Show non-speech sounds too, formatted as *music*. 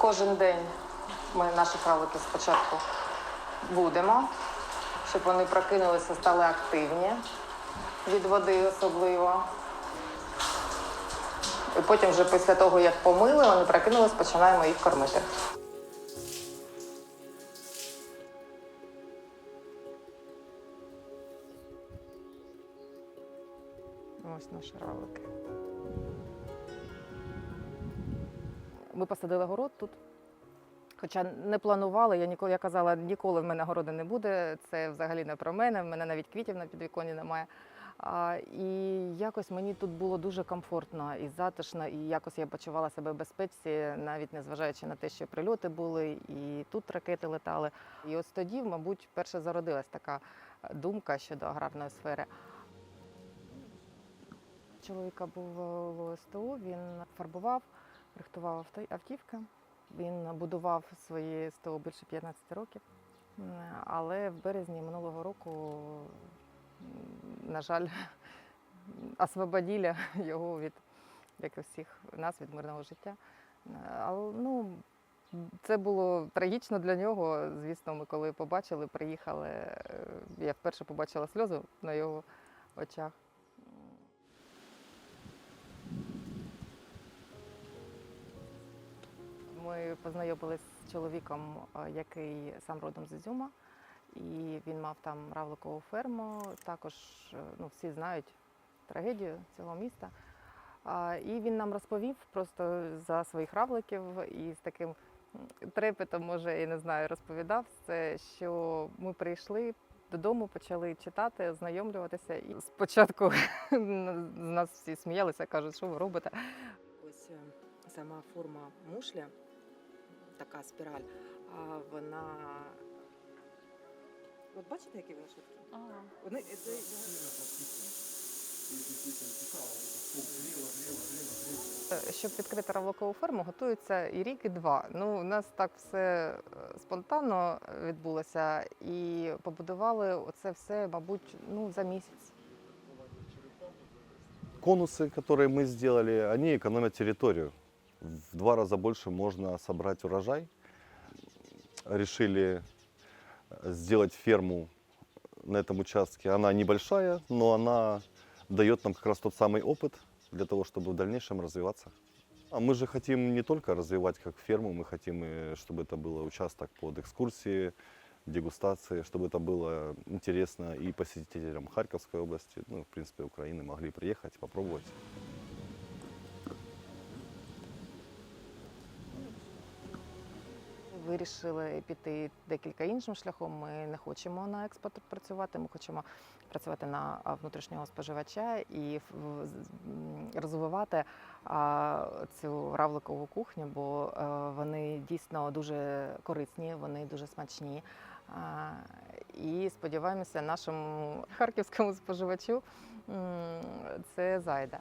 Кожен день ми наші кролики спочатку будемо, щоб вони прокинулися, стали активні від води особливо. І потім вже після того, як помили, вони прокинулись, починаємо їх кормити. Ось наші равлики. Ми посадили город тут. Хоча не планували, я ніколи я казала, ніколи в мене городу не буде. Це взагалі не про мене. В мене навіть квітів на підвіконні немає. А, і якось мені тут було дуже комфортно і затишно, і якось я почувала себе в безпеці, навіть незважаючи на те, що прильоти були, і тут ракети летали. І ось тоді, мабуть, перше зародилась така думка щодо аграрної сфери. Чоловіка був в ОСТО, він фарбував, рихтував автівки. Він будував свої СТО більше 15 років. Але в березні минулого року, на жаль, *laughs* освободили його від, як і всіх нас, від мирного життя. Але ну, це було трагічно для нього. Звісно, ми коли побачили, приїхали. е, Я вперше побачила сльози на його очах. Ми познайомилися з чоловіком, е, який сам родом з Ізюма, і він мав там равликову ферму. Також е, ну, всі знають трагедію цього міста. І він нам розповів просто за своїх равликів і з таким трепетом, може, я не знаю, розповідав це, що ми прийшли додому, почали читати, ознайомлюватися. І спочатку *laughs* з нас всі сміялися, кажуть, що ви робите. Ось е, сама форма мушля, така спіраль, а вона. От бачите, які вони швидкі? Вони це, Е, Щоб відкрити равликову ферму, готується і рік, і два. Ну, у нас так все е, спонтанно відбулося, і побудували оце все, мабуть, ну, за місяць. Конусы, которые мы сделали, они экономят территорию. В два раза больше можно собрать урожай. Решили э, сделать ферму на этом участке. Она небольшая, но она дает нам как раз тот самый опыт для того, чтобы в дальнейшем развиваться. А мы же хотим не только развивать как ферму, мы хотим, и чтобы это был участок под экскурсии, дегустации, чтобы это было интересно и посетителям Харьковской области, ну, в принципе, Украины могли приехать, попробовать. Вирішили піти декілька іншим шляхом. Ми не хочемо на експорт працювати. Ми хочемо працювати на внутрішнього споживача і розвивати цю равликову кухню, бо е, вони дійсно дуже корисні, вони дуже смачні. І сподіваємося, нашому харківському споживачу це зайде.